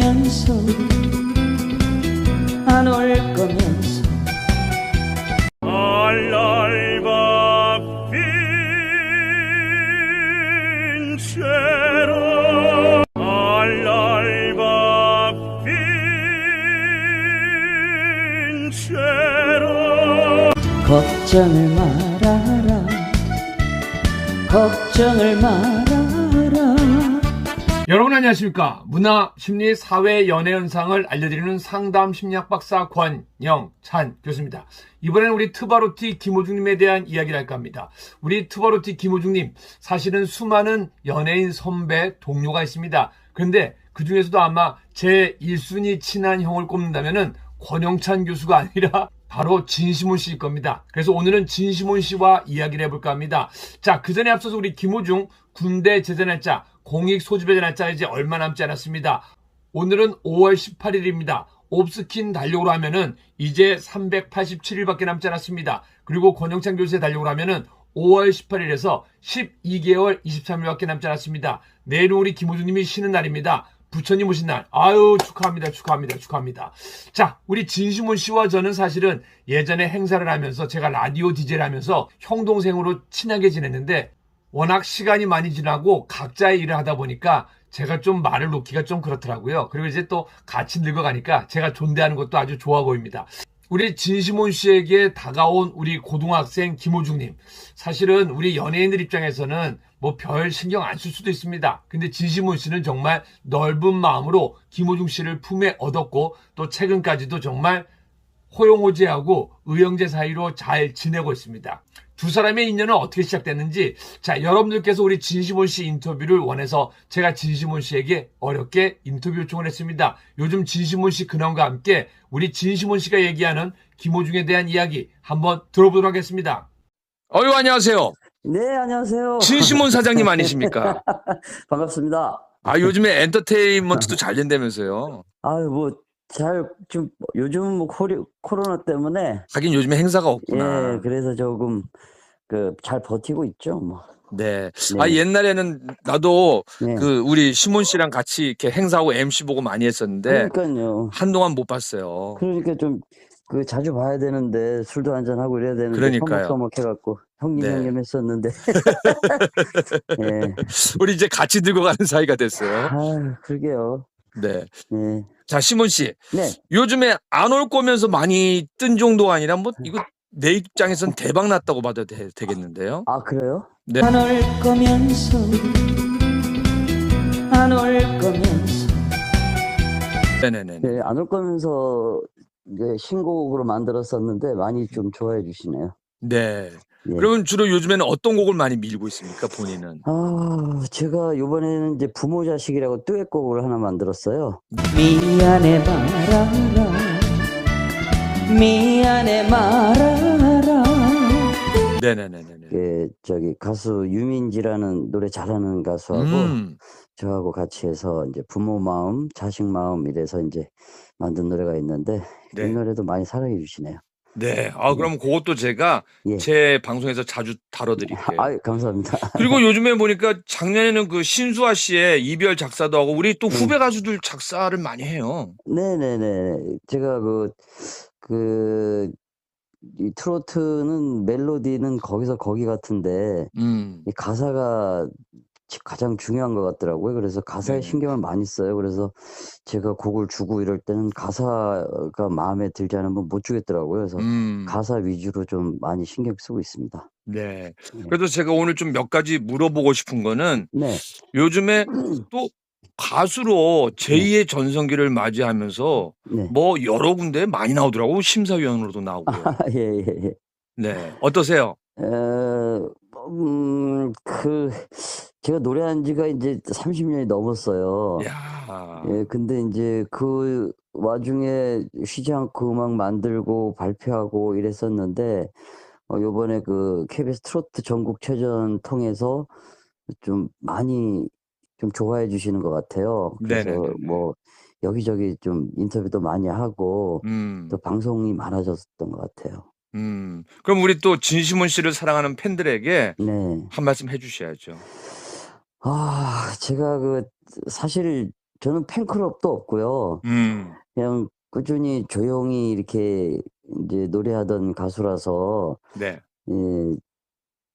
거면서 안 올 거면서 all'alba vincerò all'alba vincerò 걱정을 말아라 걱정을 말아라 여러분 안녕하십니까 문화 심리 사회 연애 현상을 알려드리는 상담 심리학 박사 권영찬 교수입니다 이번에는 우리 트바로티 김호중님에 대한 이야기를 할까 합니다 우리 트바로티 김호중님 사실은 수많은 연예인 선배 동료가 있습니다 그런데 그 중에서도 아마 제 1순위 친한 형을 꼽는다면은 권영찬 교수가 아니라 바로 진시몬 씨일 겁니다. 그래서 오늘은 진시몬 씨와 이야기를 해볼까 합니다. 자, 그 전에 앞서서 우리 김호중 군대 제대 날짜, 공익 소집의 날짜가 이제 얼마 남지 않았습니다. 오늘은 5월 18일입니다. 옵스킨 달력으로 하면은 이제 387일밖에 남지 않았습니다. 그리고 권영찬 교수의 달력으로 하면은 5월 18일에서 12개월 23일밖에 남지 않았습니다. 내일은 우리 김호중님이 쉬는 날입니다. 부처님 오신 날. 아유, 축하합니다. 축하합니다. 축하합니다. 자, 우리 진시몬 씨와 저는 사실은 예전에 행사를 하면서 제가 라디오 DJ를 하면서 형동생으로 친하게 지냈는데 워낙 시간이 많이 지나고 각자의 일을 하다 보니까 제가 좀 말을 놓기가 좀 그렇더라고요. 그리고 이제 또 같이 늙어가니까 제가 존대하는 것도 아주 좋아 보입니다. 우리 진시몬 씨에게 다가온 우리 고등학생 김호중님. 사실은 우리 연예인들 입장에서는 뭐 별 신경 안 쓸 수도 있습니다. 근데 진시몬 씨는 정말 넓은 마음으로 김호중 씨를 품에 얻었고 또 최근까지도 정말 호용호제하고 의형제 사이로 잘 지내고 있습니다. 두 사람의 인연은 어떻게 시작됐는지 자 여러분들께서 우리 진시몬 씨 인터뷰를 원해서 제가 진시몬 씨에게 어렵게 인터뷰 요청을 했습니다. 요즘 진시몬 씨 근황과 함께 우리 진시몬 씨가 얘기하는 김호중에 대한 이야기 한번 들어보도록 하겠습니다. 어유 안녕하세요. 네, 안녕하세요. 진시몬 사장님 아니십니까? 반갑습니다. 아 요즘에 엔터테인먼트도 잘 된다면서요. 아유, 뭐, 잘, 좀, 요즘 뭐, 코리, 코로나 때문에, 하긴 요즘에 행사가 예, 없구나. 그래서 조금, 그, 잘 버티고 있죠, 뭐. 네. 네. 아 옛날에는 나도 네. 그 우리 시몬 씨랑 같이 이렇게 행사하고 MC 보고 많이 했었는데 그러니까요. 한동안 못 봤어요. 그러니까 좀, 그, 자주 봐야 되는데, 술도 한잔 하고 이래야 되는데, 그러니까요. 서먹서먹해갖고, 형님, 네. 형님 했었는데. 예. 우리 이제 같이 들고 가는 사이가 됐어요. 아유, 그러게요. 네. 네. 자, 시몬 씨. 네. 요즘에 안 올 거면서 많이 뜬 정도가 아니라 뭐 이거 내 입장에선 대박 났다고 봐도 되, 되겠는데요. 아, 그래요? 네. 안 올 거면서 안 올 거면서 네네네. 네, 안 올 거면서, 이제 신곡으로 만들었었는데, 많이 좀 좋아해 주시네요. 네. 예. 그러면 주로 요즘에는 어떤 곡을 많이 밀고 있습니까, 본인은? 아, 제가 이번에는 이제 부모 자식이라고 듀엣곡을 하나 만들었어요. 미안해 말아라 미안해 말아라 네네네네. 그 저기 가수 유민지라는 노래 잘하는 가수하고 음. 저하고 같이 해서 이제 부모 마음, 자식 마음 이래서 이제 만든 노래가 있는데 네. 이 노래도 많이 사랑해 주시네요. 네. 아, 그럼 그것도 제가 예. 제 방송에서 자주 다뤄드릴게요. 아, 감사합니다. 그리고 요즘에 보니까 작년에는 그 신수아 씨의 이별 작사도 하고 우리 또 네. 후배 가수들 작사를 많이 해요. 네네네. 제가 그, 그, 이 트로트는 멜로디는 거기서 거기 같은데 음. 이 가사가 지- 가장 중요한 것 같더라고요. 그래서 가사에 네네. 신경을 많이 써요. 그래서 제가 곡을 주고 이럴 때는 가사가 마음에 들지 않으면 못 주겠더라고요. 그래서 음. 가사 위주로 좀 많이 신경 쓰고 있습니다. 네. 네. 그래서 제가 오늘 좀 몇 가지 물어보고 싶은 거는 네. 요즘에 또 가수로 제2의 전성기를 맞이하면서 네. 뭐 여러 군데 많이 나오더라고 심사위원으로도 나오고요. 아, 예, 예, 예. 네. 어떠세요? 에, 음, 그, 제가 노래한 지가 이제 30년이 넘었어요. 야. 예, 근데 이제 그 와중에 쉬지 않고 음악 만들고 발표하고 이랬었는데, 어, 요번에 그 KBS 트로트 전국체전 통해서 좀 많이 좀 좋아해 주시는 것 같아요. 그래서 네네네네. 뭐 여기저기 좀 인터뷰도 많이 하고 음. 또 방송이 많아졌던 것 같아요. 음. 그럼 우리 또 진시몬 씨를 사랑하는 팬들에게 네. 한 말씀 해 주셔야죠. 아, 제가 그 사실 저는 팬클럽도 없고요. 음. 그냥 꾸준히 조용히 이렇게 이제 노래하던 가수라서 네. 예,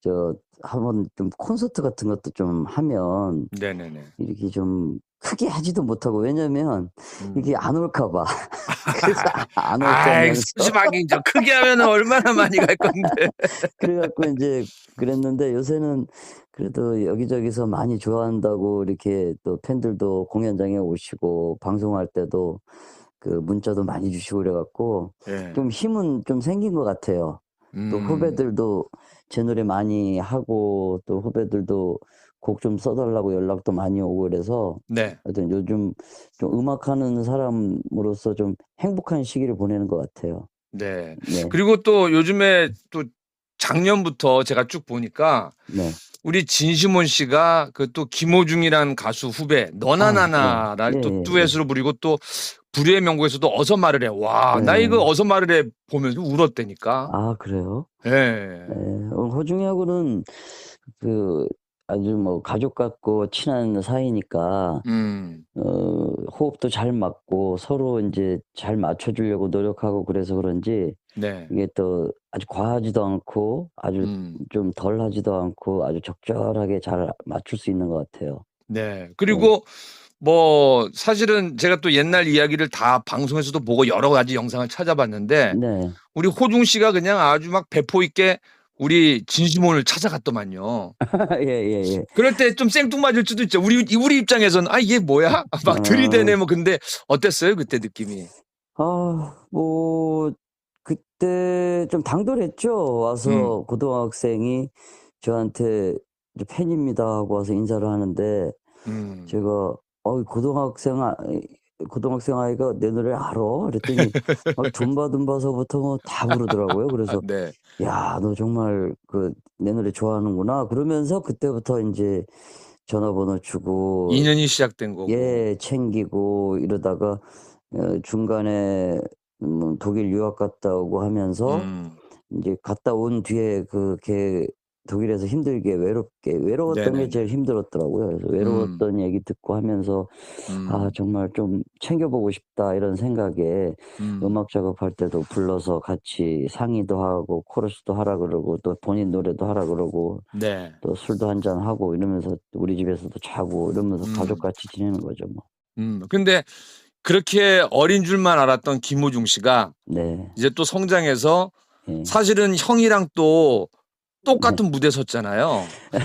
저 한번 좀 콘서트 같은 것도 좀 하면 네네네. 이렇게 좀 크게 하지도 못하고 왜냐면 음. 이게 안 올까 봐. 그래서 안 올까 아이, 하면서 소심하게 좀 크게 하면 얼마나 많이 갈 건데. 그래갖고 이제 그랬는데 요새는 그래도 여기저기서 많이 좋아한다고 이렇게 또 팬들도 공연장에 오시고 방송할 때도 그 문자도 많이 주시고 그래갖고 예. 좀 힘은 좀 생긴 것 같아요. 또 음. 후배들도 제 노래 많이 하고 또 후배들도 곡 좀 써달라고 연락도 많이 오고 그래서 네. 하여튼 요즘 좀 음악하는 사람으로서 좀 행복한 시기를 보내는 것 같아요. 네. 네, 그리고 또 요즘에 또 작년부터 제가 쭉 보니까 네, 우리 진시몬 씨가 그 또 김호중이란 가수 후배 너나 아, 나나를 네. 또 예, 예, 듀엣으로 부리고 또 불의의 명곡에서도 어서 말을 해. 와, 나 네. 이거 어서 말을 해 보면서 울었다니까. 아 그래요? 예. 네, 어, 호중이하고는 그 아주 뭐 가족 같고 친한 사이니까 음. 어, 호흡도 잘 맞고 서로 이제 잘 맞춰 주려고 노력하고 그래서 그런지 네. 이게 또 아주 과하지도 않고 아주 음. 좀 덜하지도 않고 아주 적절하게 잘 맞출 수 있는 것 같아요. 네. 그리고 뭐 사실은 제가 또 옛날 이야기를 다 방송에서도 보고 여러 가지 영상을 찾아봤는데 네. 우리 호중 씨가 그냥 아주 막 배포 있게 우리 진시몬을 찾아갔더만요. 예, 예, 예. 그럴 때 좀 생뚱맞을 수도 있죠. 우리 우리 입장에서는 아 이게 뭐야? 막 아. 들이대네 뭐 근데 어땠어요 그때 느낌이? 아, 뭐, 그때 좀 당돌했죠. 와서 음. 고등학생이 저한테 이제 팬입니다 하고 와서 인사를 하는데 음. 제가 어 고등학생 아 고등학생 아이가 내 노래 알아? 그랬더니 막 둠바둠바서부터 뭐 다 부르더라고요. 아, 그래서 네. 야, 너 정말 그 내 노래 좋아하는구나. 그러면서 그때부터 이제 전화번호 주고 인연이 시작된 거고. 예, 챙기고 이러다가 어, 중간에 뭐 독일 유학 갔다 오고 하면서 음. 이제 갔다 온 뒤에 그 걔 독일에서 힘들게 외롭게 외로웠던 네네네. 게 제일 힘들었더라고요. 그래서 외로웠던 얘기 듣고 하면서 음. 아 정말 좀 챙겨보고 싶다 이런 생각에 음. 음악 작업할 때도 불러서 같이 상의도 하고 코러스도 하라 그러고 또 본인 노래도 하라 그러고 네. 또 술도 한잔 하고 이러면서 우리 집에서도 자고 이러면서 음. 가족같이 지내는 거죠 뭐. 음. 근데 그렇게 어린 줄만 알았던 김호중 씨가 네. 이제 또 성장해서 예. 사실은 형이랑 또 똑같은 무대 섰잖아요.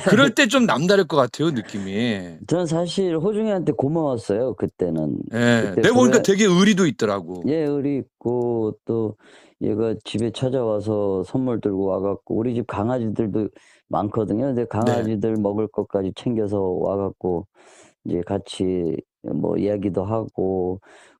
그럴 때 좀 남다를 것 같아요, 느낌이. 저는 사실 호중이한테 고마웠어요 그때는. 예. 그때 내가 보니까 되게 의리도 있더라고. 예, 의리 있고 또 얘가 집에 찾아와서 선물 들고 와갖고 우리 집 강아지들도 많거든요. 근데 강아지들 먹을 것까지 챙겨서 와갖고 이제 같이 뭐 이야기도 하고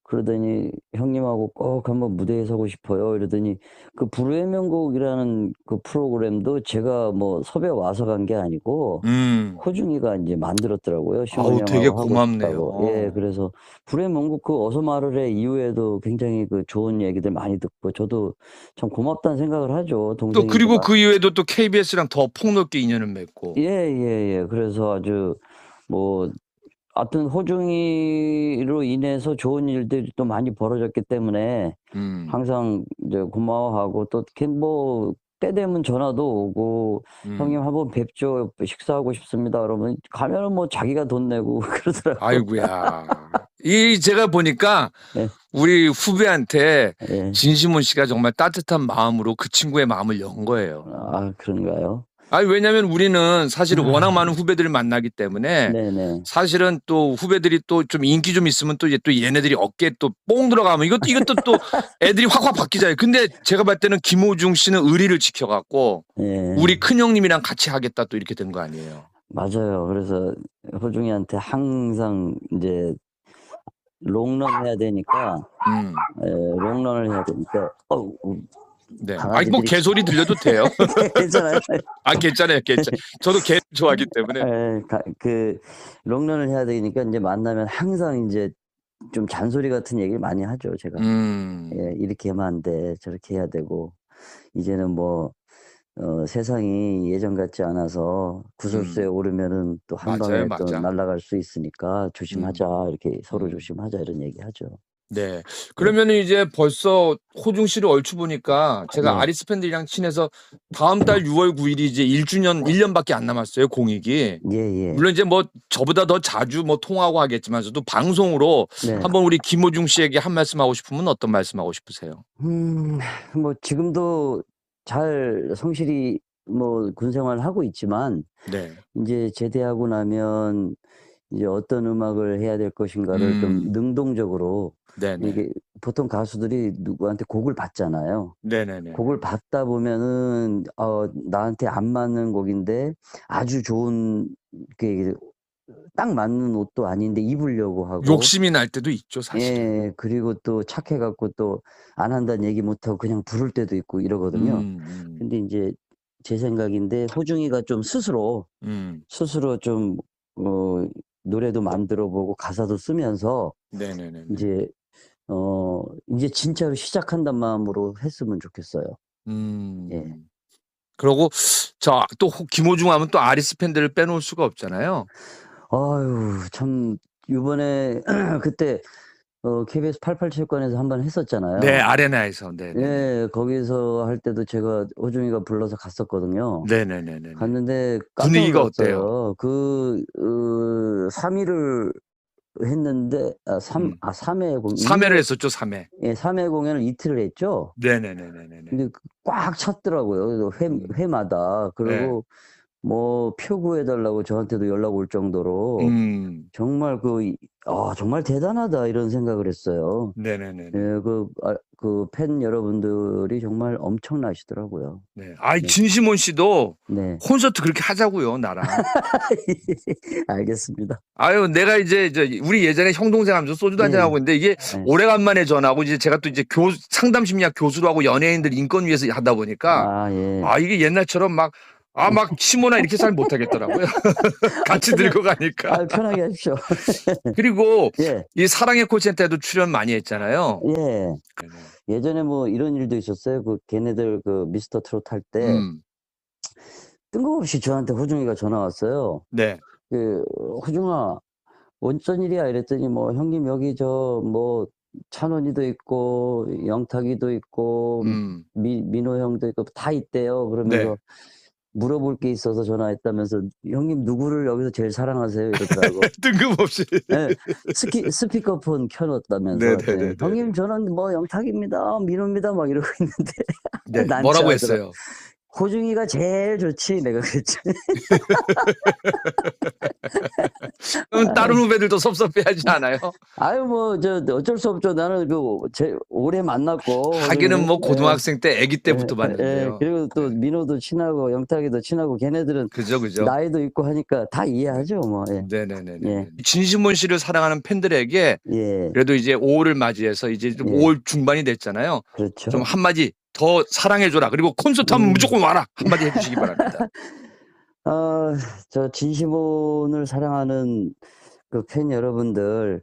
그러더니 형님하고 꼭 한번 무대에 서고 싶어요. 이러더니 그 불후의 명곡이라는 그 프로그램도 제가 뭐 섭외 와서 간 게 아니고 음. 호중이가 이제 만들었더라고요. 아우, 되게 고맙네요. 예, 그래서 불의 명곡 그 어서 말을 해 이후에도 굉장히 그 좋은 얘기들 많이 듣고 저도 참 고맙다는 생각을 하죠. 또 동생이 그리고 그 이후에도 또 KBS랑 더 폭넓게 인연을 맺고. 예, 예, 예. 그래서 아주 뭐 하여튼 호중이로 인해서 좋은 일들이 또 많이 벌어졌기 때문에 음. 항상 이제 고마워하고 또뭐때 되면 전화도 오고 음. 형님 한번 뵙죠. 식사하고 싶습니다. 그러면 가면은 뭐 자기가 돈 내고 그러더라고요. 아이고야. 이 제가 보니까 네. 우리 후배한테 예. 진시몬 씨가 정말 따뜻한 마음으로 그 친구의 마음을 연 거예요. 아, 그런가요? 아니 왜냐면 우리는 사실 워낙 많은 후배들을 만나기 때문에 네네. 사실은 또 후배들이 또 좀 인기 좀 있으면 또 이제 또 얘네들이 어깨에 또 뽕 들어가면 이것도 이것도 또 애들이 확확 바뀌잖아요. 근데 제가 봤을 때는 김호중 씨는 의리를 지켜갖고 예. 우리 큰 형님이랑 같이 하겠다 또 이렇게 된 거 아니에요. 맞아요. 그래서 호중이한테 항상 이제 롱런 해야 되니까 음. 예, 롱런을 해야 되니까 어우 네. 아니 뭐 강아지들이- 개소리 들려도 돼요. 괜찮아요. 아 괜찮아요, 괜찮. 저도 개 좋아하기 때문에. 예, 가- 그 롱런을 해야 되니까 이제 만나면 항상 이제 좀 잔소리 같은 얘기를 많이 하죠. 제가 음. 예, 이렇게 하면 안 돼, 저렇게 해야 되고 이제는 뭐 어, 세상이 예전 같지 않아서 구설수에 오르면은 또한 음. 맞아요, 방에 또 맞아. 날아갈 수 있으니까 조심하자 이렇게 서로 음. 조심하자 이런 얘기하죠. 네. 그러면은 이제 벌써 호중 씨를 얼추 보니까 제가 네. 아리스 팬들이랑 친해서 다음 달 6월 9일이 이제 1주년 1년밖에 안 남았어요, 공익이. 예, 예. 물론 이제 뭐 저보다 더 자주 뭐 통화하고 하겠지만서도 방송으로 네. 한번 우리 김호중 씨에게 한 말씀 하고 싶으면 어떤 말씀 하고 싶으세요? 음, 뭐 지금도 잘 성실히 뭐 군생활 하고 있지만 네. 이제 제대하고 나면 이제 어떤 음악을 해야 될 것인가를 좀 음. 능동적으로 네, 네. 이게 보통 가수들이 누구한테 곡을 받잖아요. 네, 네, 네. 곡을 받다 보면은 어 나한테 안 맞는 곡인데 아주 좋은 그딱 맞는 옷도 아닌데 입으려고 하고 욕심이 날 때도 있죠, 사실. 예 그리고 또 착해 갖고 또 안 한다는 얘기 못 하고 그냥 부를 때도 있고 이러거든요. 음, 음, 근데 이제 제 생각인데 호중이가 좀 스스로 음. 스스로 좀 어 노래도 만들어 보고 가사도 쓰면서 네, 네, 네. 네. 이제 어 이제 진짜로 시작한다는 마음으로 했으면 좋겠어요. 음. 예. 그러고 자또 김호중 하면 또 아리스 팬들을 빼놓을 수가 없잖아요. 아유, 참, 이번에, 그때, 어, KBS 88 체육관에서 한번 했었잖아요. 네, 아레나에서. 네. 네. 예, 거기서 할 때도 제가 호중이가 불러서 갔었거든요. 네, 네, 네, 네. 네. 갔는데 깜짝 분위기가 놀랐어요. 그, 어, 3 위를 했는데, 아, 3, 음. 아, 3회 공, 3회를 했었죠, 3회. 예, 3회 공연을 이틀을 했죠. 네, 네, 네, 네, 네. 네. 근데 그꽉 찼더라고요. 회, 음. 회마다. 그리고 뭐, 표 구해달라고 저한테도 연락 올 정도로. 음. 정말 그, 이- 아, 정말 대단하다 이런 생각을 했어요. 네, 네, 네. 예, 네. 그, 아, 그 팬 여러분들이 정말 엄청나시더라고요. 네. 아이 네. 진시몬 씨도 네. 콘서트 그렇게 하자고요, 나랑. 알겠습니다. 아유, 내가 이제 이제 우리 예전에 형 동생 하면서 소주도 한잔 네. 하고 있는데 이게 네. 오래간만에 전하고 이제 제가 또 이제 교 상담 심리학 교수로 하고 연예인들 인권 위해서 하다 보니까 아, 예. 아 이게 옛날처럼 막 아 막 시모나 이렇게 잘 못하겠더라고요. 같이 들고 가니까. 아, 편하게 하십시오. 그리고 예, 이 사랑의 콜센터에도 출연 많이 했잖아요. 예. 예전에 뭐 이런 일도 있었어요. 그 걔네들 그 미스터 트롯 할 때 음, 뜬금없이 저한테 호중이가 전화 왔어요. 네. 그, 호중아, 어쩐 일이야? 이랬더니 뭐 형님 여기 저 뭐 찬원이도 있고 영탁이도 있고 음, 미, 민호 형도 있고 다 있대요. 그러면서 네. 물어볼 게 있어서 전화했다면서 형님 누구를 여기서 제일 사랑하세요? 이러더라고. 뜬금없이. 네, 스키, 스피커폰 켜놓았다면서. 네, 네, 네, 네, 네. 형님 저는 뭐 영탁입니다. 민호입니다. 막 이러고 있는데. 뭐라고 했어요? 호중이가 제일 좋지. 내가 그랬지. 그럼 다른 후배들도 섭섭해하지 않아요? 아유 뭐 저 어쩔 수 없죠. 나는 그제 오래 만났고. 하기는 뭐 호중이는. 고등학생 때, 아기 때부터 예, 예. 그리고 또 민호도 친하고 영탁이도 친하고 걔네들은 그죠, 그죠. 나이도 있고 하니까 다 이해하죠. 뭐. 예. 네네 네. 예. 진심원 씨를 사랑하는 팬들에게 예. 그래도 이제 5월을 맞이해서 이제 좀 예. 5월 중반이 됐잖아요. 그렇죠. 좀 한마디 더 사랑해줘라. 그리고 콘서트 하면 음. 무조건 와라. 한마디 해주시기 바랍니다. 아, 저 진심원을 사랑하는 그 팬 여러분들,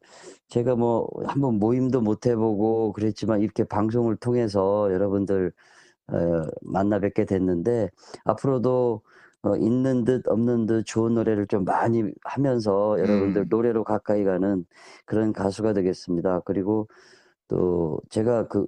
제가 뭐 한번 모임도 못 해보고 그랬지만 이렇게 방송을 통해서 여러분들 어, 만나 뵙게 됐는데 앞으로도 어, 있는 듯 없는 듯 좋은 노래를 좀 많이 하면서 여러분들 음. 노래로 가까이 가는 그런 가수가 되겠습니다. 그리고 또 제가 그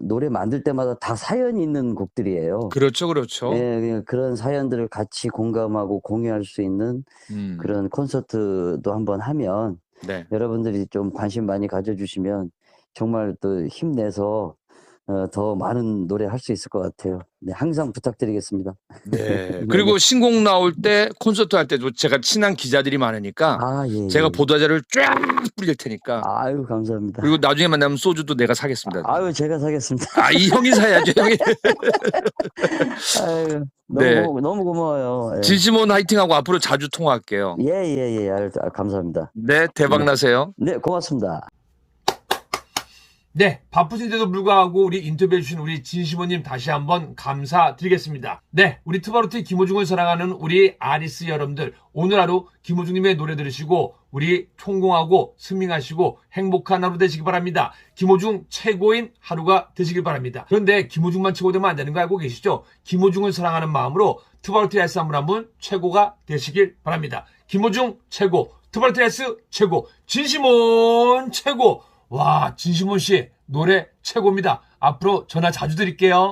노래 만들 때마다 다 사연이 있는 곡들이에요. 그렇죠, 그렇죠. 예, 그런 사연들을 같이 공감하고 공유할 수 있는 음, 그런 콘서트도 한번 하면 네. 여러분들이 좀 관심 많이 가져주시면 정말 또 힘내서 어, 더 많은 노래 할 수 있을 것 같아요. 네, 항상 부탁드리겠습니다. 네. 그리고 신곡 나올 때 콘서트 할 때도 제가 친한 기자들이 많으니까 아, 예. 제가 예. 보도자를 쫙 뿌릴 테니까 아유, 감사합니다. 그리고 나중에 만나면 소주도 내가 사겠습니다. 아유, 제가 사겠습니다. 아, 이 형이 사야죠, 형이. 아유, 너무, 네. 고- 너무 고마워요. 예. 진심원 화이팅하고 앞으로 자주 통화할게요. 예, 예, 예. 알- 아, 감사합니다. 네, 대박 네. 나세요. 네, 고맙습니다. 네, 바쁘신데도 불구하고 우리 인터뷰해 주신 우리 진시모님 다시 한번 감사드리겠습니다. 네, 우리 트바로티 김호중을 사랑하는 우리 아리스 여러분들, 오늘 하루 김호중님의 노래 들으시고, 우리 총공하고 승민하시고 행복한 하루 되시기 바랍니다. 김호중 최고인 하루가 되시길 바랍니다. 그런데 김호중만 최고 되면 안 되는 거 알고 계시죠? 김호중을 사랑하는 마음으로 트바로티 S 한번 최고가 되시길 바랍니다. 김호중 최고, 트바로티 S 최고, 진시몬 최고, 와, 진시몬 씨 노래 최고입니다. 앞으로 전화 자주 드릴게요.